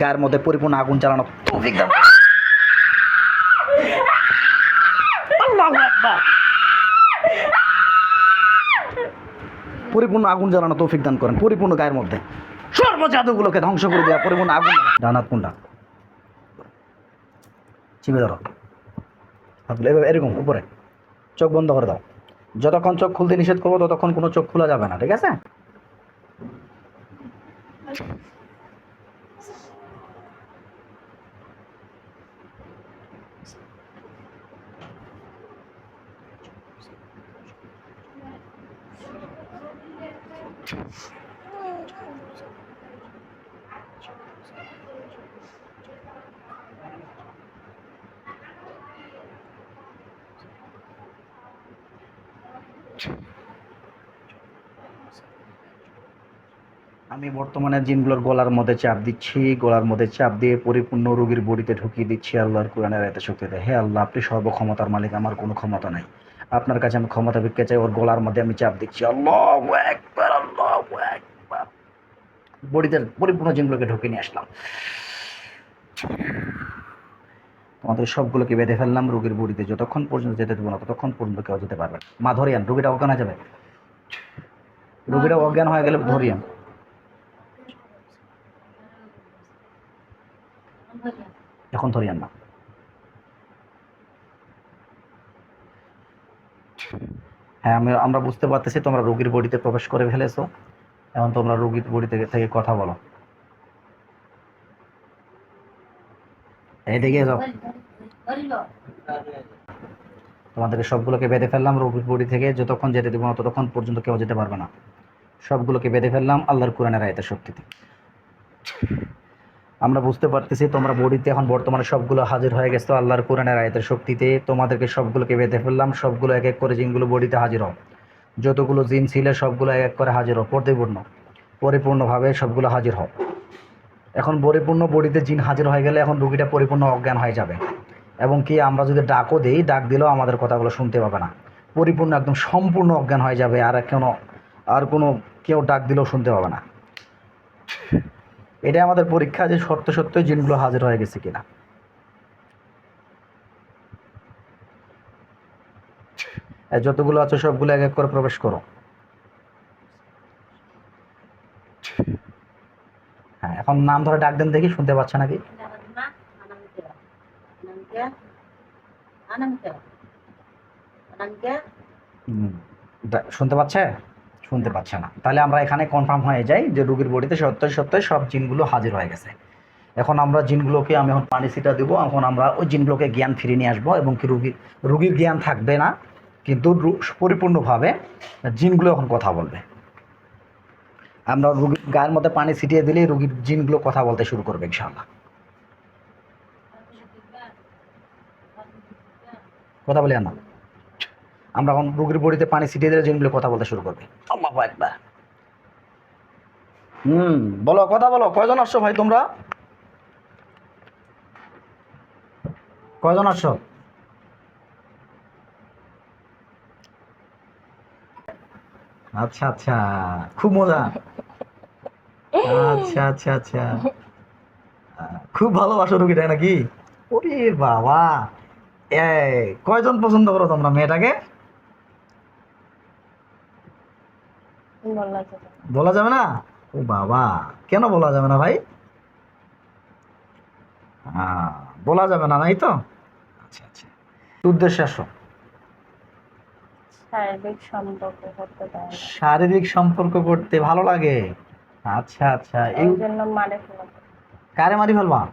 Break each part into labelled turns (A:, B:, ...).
A: গায়ের মধ্যে পরিপূর্ণ আগুন চালানো তৌফিক দান পরিপূর্ণ আগুন জ্বালানো তৌফিক দান করেন পরিপূর্ণ গায়ের মধ্যে। সর্ব জাদুগুলোকে ধ্বংস করে দেওয়া পরিপূর্ণ আগুন ডানাত কুন্ডা চিপে ধরো। এভাবে এরকম উপরে। চোখ বন্ধ করে দাও। যতক্ষণ চোখ খুলতে নিষেধ করব ততক্ষণ কোনো চোখ খোলা যাবে না ঠিক আছে? আমি বর্তমানে জিনগুলোর গলার মধ্যে চাপ দিচ্ছি, গলার মধ্যে চাপ দিয়ে পরিপূর্ণ রোগীর বডিতে ঢুকিয়ে দিচ্ছি আল্লাহর কোরআনের এত শক্তিতে হে আল্লাহ, আপনি সর্বক্ষমতার মালিক, আমার কোনো ক্ষমতা নাই। আপনার কাছে আমি ক্ষমতা ভিক্ষা চাই, ওর গলার মধ্যে আমি চাপ দিচ্ছি। আল্লাহ বডিতে পরিপূর্ণ জিনগুলোকে ঢুকে নিয়ে আসলাম। তোমাদের সবগুলোকে বেঁধে ফেললাম, রোগীর বডিতে যতক্ষণ পর্যন্ত যেতে দেবো না ততক্ষণ পর্যন্ত কেউ যেতে পারবে। মা ধরিয়ান রোগীটা অজ্ঞান হয়ে যাবে? রোগীটা অজ্ঞান হয়ে গেলে ধরিয়ান। এখন ধরিয়ান না। হ্যাঁ আমি, আমরা বুঝতে পারতেছি তোমরা রোগীর বডিতে প্রবেশ করে ফেলেছো। এখন তোমরা রোগীর বডি থেকে থেকে কথা বলো। এইদিকে যাও। তোমাদেরকে সবগুলোকে বেঁধে ফেললাম রোগীর বডি থেকে, যতক্ষণ যেতে দেবো না ততক্ষণ পর্যন্ত কেউ যেতে পারবে না। সবগুলোকে বেঁধে ফেললাম আল্লাহর কোরআনের আয়তের শক্তিতে। আমরা বুঝতে পারতেছি তোমরা বডিতে এখন বর্তমানে সবগুলো হাজির হয়ে গেছো আল্লাহর কোরআনের আয়তের শক্তিতে। তোমাদেরকে সবগুলোকে বেঁধে ফেললাম, সবগুলো এক এক করে জিনগুলো বডিতে হাজির হও। যতগুলো জিন ছিল, সবগুলো এক করে হাজির হও, পরিপূর্ণ। পরিপূর্ণভাবে সবগুলো হাজির হও। এখন পরিপূর্ণ বডিতে জিন হাজির হয়ে গেলে এখন রুগীটা পরিপূর্ণ অজ্ঞান হয়ে যাবে। এবং কি, আমরা যদি ডাকও দিই, ডাক দিলেও আমাদের কথাগুলো শুনতে পাবে না। পরিপূর্ণ একদম সম্পূর্ণ অজ্ঞান হয়ে যাবে, আর কোনো আর কোনো কেউ ডাক দিলেও শুনতে পাবে না। এটাই আমাদের পরীক্ষা যে সত্য সত্যই জিনগুলো হাজির হয়ে গেছে কিনা এই যতগুলো আছে সবগুলো এক এক করে প্রবেশ করো। হ্যাঁ এখন নাম ধরে ডাক দেন দেখি, শুনতে পাচ্ছে নাকি? শুনতে পাচ্ছে? শুনতে পাচ্ছে না। তাহলে আমরা এখানে কনফার্ম হয়ে যাই যে রুগীর বডিতে সত্য সত্যই সব জিনগুলো হাজির হয়ে গেছে। এখন আমরা জিনগুলোকে আমি এখন পানি ছিটা দেবো, এখন আমরা ওই জিনগুলোকে জ্ঞান ফিরিয়ে নিয়ে আসব এবং কি রুগীর রুগীর জ্ঞান থাকবে না কিন্তু পরিপূর্ণভাবে জিনগুলো এখন কথা বলবে। আমরা রুগীর গায়ের মধ্যে পানি ছিটিয়ে দিলেই রুগীর জিনগুলো কথা বলতে শুরু করবে ইনশাআল্লাহ। কথা বলি না। আমরা এখন রুগীর বডিতে পানি ছিটিয়ে দিলে জিনগুলো কথা বলতে শুরু করবে। একবার হুম বলো কথা বলো কয়জন আসছো ভাই তোমরা? কয়জন আসছো? আচ্ছা আচ্ছা। খুব মজা। আচ্ছা আচ্ছা আচ্ছা। খুব ভালোবাসো রুগীটা নাকি? ওরে বাবা। কয়জন পছন্দ করো তোমরা মেয়েটাকে? বলা যাবে না। ও বাবা। কেন বলা যাবে না ভাই? বলা যাবে না নাই তো? আচ্ছা আচ্ছা। উদ্দেশ্যে আসো।
B: শারীরিক সম্পর্ক করতে দেয় না।
A: শারীরিক সম্পর্ক করতে ভালো লাগে? আচ্ছা আচ্ছা। এই
B: এই জন্য মানে ফেলা
A: কারে মারি ফেলবা?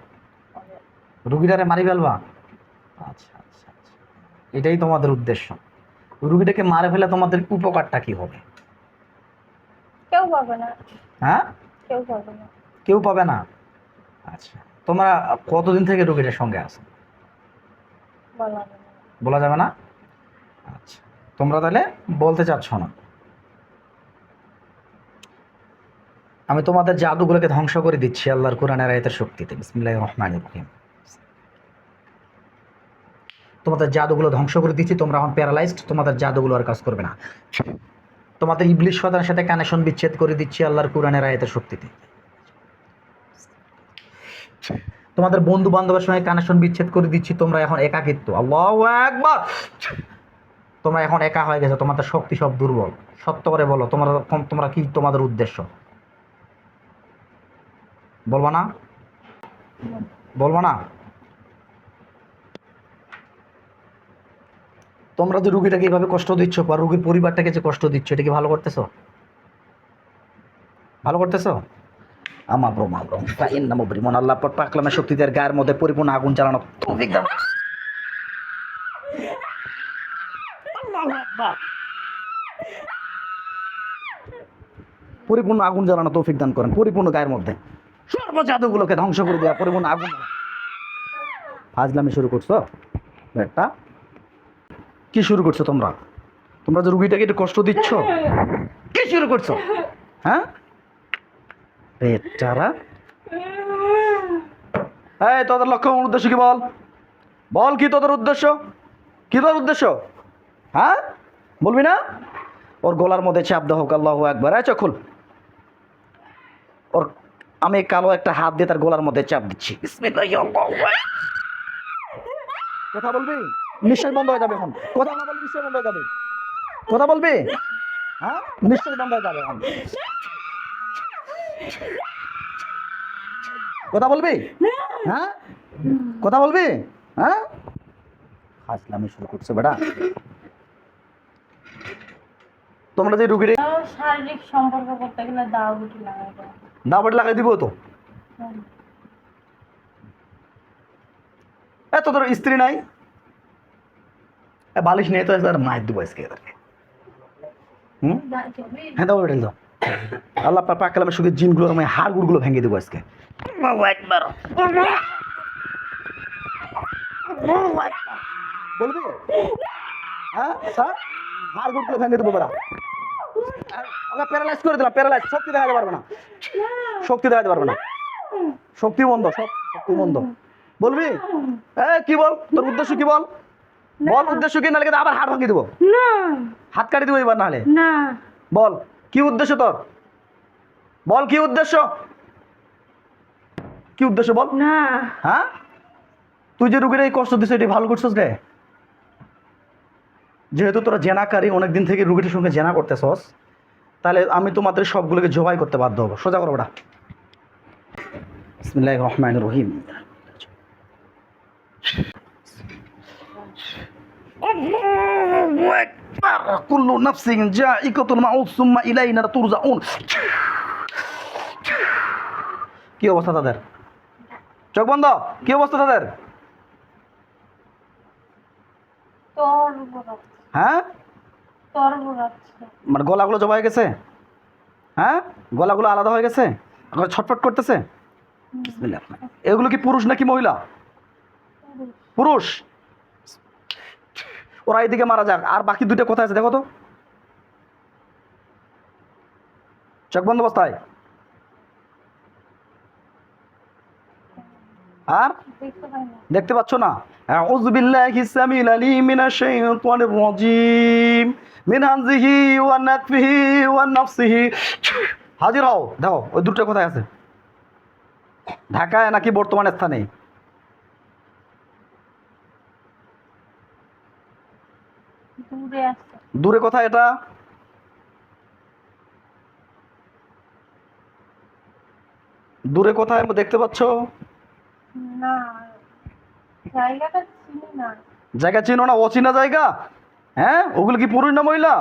A: রুগীটারে মারি ফেলবা? আচ্ছা আচ্ছা আচ্ছা। এটাই তোমাদের উদ্দেশ্য। রুগীটাকে মারে ফেলে তোমাদের উপকারটা কি হবে?
B: কেউ পাবে না।
A: হ্যাঁ?
B: কেউ পাবে না।
A: কেউ পাবে না? আচ্ছা। তোমরা কতদিন থেকে রুগীটার সঙ্গে আছো?
B: বলা যাবে না।
A: বলা যাবে না? আচ্ছা। তোমরা তাহলে বলতে চাচ্ছ না। আমি তোমাদের জাদুগুলোকে ধ্বংস করে দিচ্ছি আল্লাহর কোরআনের আয়াতের শক্তিতে। বিসমিল্লাহির রহমানির রহিম। তোমাদের জাদুগুলো ধ্বংস করে দিচ্ছি, তোমরা এখন প্যারালাইজড তোমাদের জাদুগুলো আর কাজ করবে না। তোমাদের ইবলিশ শয়তানের সাথে কানেকশন বিচ্ছেদ করে দিচ্ছি আল্লাহর কোরআনের আয়াতের শক্তিতে। তোমাদের বন্ধু বান্ধবের সঙ্গে কানেকশন বিচ্ছেদ করে দিচ্ছি, তোমরা এখন একাকিত্ব। আল্লাহ একবার তোমরা এখন একা হয়ে গেছো, তোমাদের শক্তি সব দুর্বল। সত্য করে বলো, তোমরা তোমরা কি তোমাদের উদ্দেশ্য? বলবা না? বলবা না? তোমরা যে রুগীটাকে এইভাবে কষ্ট দিচ্ছ বা রুগীর পরিবারটাকে যে কষ্ট দিচ্ছ, এটা কি ভালো করতেছো? ভালো করতেছো? আমা ব্রো মা ব্রো ইন ব্রিমন আল্লাহ পাকলামের শক্তিদের গায়ের মধ্যে পরিপূর্ণ আগুন জ্বালানো। তৌফিক আকবার। পরিপূর্ণ আগুন জ্বালানো তৌফিক দান করেন, পরিপূর্ণ গায়ের মধ্যে। সর্ব জাদুগুলোকে ধ্বংস করে দেওয়া পরিপূর্ণ আগুন। ফাজলামি শুরু করছ? একটা কি শুরু করছ তোমরা? তোমরা যে রুগীটাকে একটু কষ্ট দিচ্ছ? কি শুরু করছ? হ্যাঁ? বেচারা এই, তোদের লক্ষ্য উদ্দেশ্য কি বল? বল কি তোদের উদ্দেশ্য? কি তোর উদ্দেশ্য? হ্যাঁ? বলবি না? ওর গলার মধ্যে চাপ দেহ আল্লাহ একবার চোখ খুল। ওর, আমি কালো একটা হাত দিয়ে তার গলার মধ্যে চাপ দিচ্ছি। কথা বলবি? নিশ্চয় বন্ধ হয়ে যাবে এখন। কথা না বলবি নিশ্চয় বন্ধ হয়ে যাবে। কথা বলবি? হ্যাঁ? নিশ্চয় বন্ধ হয়ে যাবে এখন। কথা বলবি? হ্যাঁ? কথা বলবি? হ্যাঁ? হাসলামি শুরু করছ বেটা। তোমরা যে রুগীরে
B: শারীরিক সম্পর্ক করতে গেলে দাও গুটি লাগাই দেয়
A: দাবট লাগাই দিব তো?
B: হুম।
A: এত তোর স্ত্রী নাই? এ, বালিশ নিয়ে তো আর মায়ের দিব আজকে এদেরকে। হুম? হ্যাঁ দাও বেটেল দাও। আল্লাহ পাক পাক কালামের সুখে জিনগুলো আমি হাড় গুড়গুলো ভেঙে দেবো আজকে। আল্লাহু আকবার। বলবি? হ্যাঁ স্যার? হাড় গুড়গুলো ভেঙে দেবো বেড়া ওকে প্যারালাইজ করে দিলাম প্যারালাইজ শক্তি দেখাতে পারবে না। শক্তি দেখাতে পারবে না। শক্তি বন্ধ সব শক্তি বন্ধ। বলবি? এ কি বল? তোর উদ্দেশ্য কি বল? বল উদ্দেশ্য কি নাহলে আবার হাত ভাঙিয়ে দেবো। হাত কাটি দেবো এবার নাহলে। বল কি উদ্দেশ্য তোর? বল কি উদ্দেশ্য? কি উদ্দেশ্য বল? হ্যাঁ? তুই যে রুগীর এই কষ্ট দিস এটি ভালো করছিস রে। যেহেতু তোরা জেনাকারী অনেকদিন থেকে রুগীটির সঙ্গে জেনা করতেছস। তাহলে আমি তোমাদের সবগুলোকে জবাই করতে বাধ্য হব। সোজা করো ওটা রহমানির রহিম। মাউত সুম্মা ইলাইনা তুরজাউন। কি অবস্থা তাদের? চোখ বন্ধ? কি অবস্থা তাদের? হ্যাঁ? মানে গলাগুলো জবা হয়ে গেছে? হ্যাঁ? গলাগুলো আলাদা হয়ে গেছে? এখন ছটফট করতেছে? এগুলো কি পুরুষ নাকি মহিলা? পুরুষ। ওরা এইদিকে মারা যাক। আর বাকি দুইটা কোথায় আছে দেখো তো। চোখ বন্ধ অবস্থায়? আর?
B: দেখতে
A: পাচ্ছ না? সামিল আলিম মিনাশ শাইতানির রাজিম মিন হামজিহি ওয়া নাফসিহি ওয়া নাফসিহি হাজির হও দেখো ওই দুটো কোথায় আছে? ঢাকায় নাকি বর্তমান স্থানে?
B: দূরে
A: কোথায় এটা? দূরে কোথায় দেখতে পাচ্ছ?
B: না।
A: জায়গা চিনো না অচেনা জায়গা? হ্যাঁ? ওগুলো কি পুরুষ না মহিলা?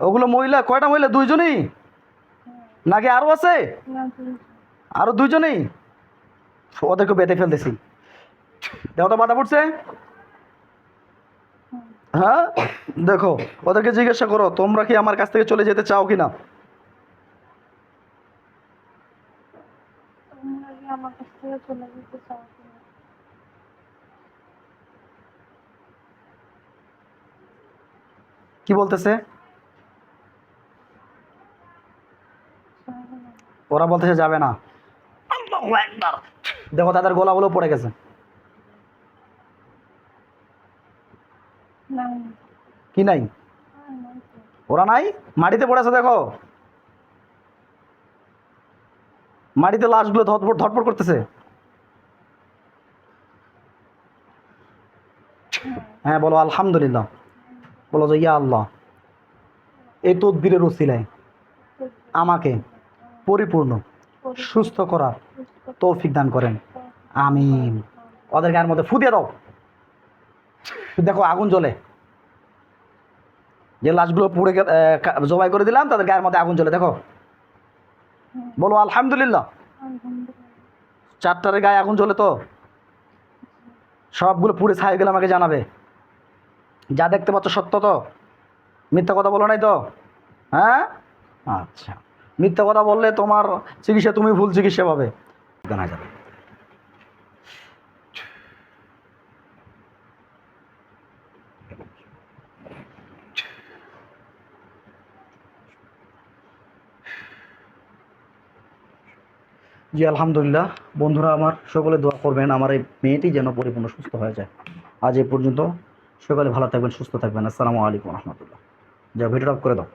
A: ওগুলো মহিলা কয়টা মহিলা দুইজনই? নাকি আরও আছে? আরও দুইজনেই? ওদেরকে বেঁধে ফেলতেছি। দেখো তো বাধা পড়ছে? হ্যাঁ? দেখো ওদেরকে জিজ্ঞাসা করো তোমরা কি আমার কাছ থেকে চলে যেতে চাও কি না
B: তোমরা কি আমার কাছ থেকে চলে যেতে চাও?
A: কি বলতেছে? ওরা বলতেছে যাবে না। দেখো তাদের গলাগুলো পড়ে গেছে। কি নাই। ওরা নাই? মাটিতে পড়েছে দেখো। মাটিতে লাশগুলো ধটপট ধটপট করতেছে? হ্যাঁ বলো, আলহামদুলিল্লাহ। বলো যে, ইয়া আল্লাহ। এই তদবিরের উসিলায় আমাকে পরিপূর্ণ, সুস্থ করার তৌফিক দান করেন। আমি ওদের গায়ের মধ্যে ফুদিয়ে দাও। দেখো, আগুন জ্বলে। যে লাশগুলো পুড়ে জবাই করে দিলাম, তাদের গায়ের মধ্যে আগুন জ্বলে। দেখো বলো আলহামদুলিল্লাহ। চারটারে গায়ে আগুন জ্বলে তো? সবগুলো পুড়ে ছাই গেলে আমাকে জানাবে। যা দেখতে পাচ্ছ সত্য তো? মিথ্যা কথা বলো নাই তো? হ্যাঁ? আচ্ছা। মিথ্যা কথা বললে তোমার চিকিৎসা তুমি ভুল চিকিৎসা পাবে। জানা যাবে। জি, আলহামদুলিল্লাহ। বন্ধুরা, আমার সকলে দোয়া করবেন, আমার এই মেয়েটি যেন পরিপূর্ণ সুস্থ হয়ে যায়। আজ এ পর্যন্ত সকলে ভালো থাকবেন, সুস্থ থাকবেন। আসসালামু আলাইকুম রহমতুল্লাহ। যা ভিডিও করে দাও।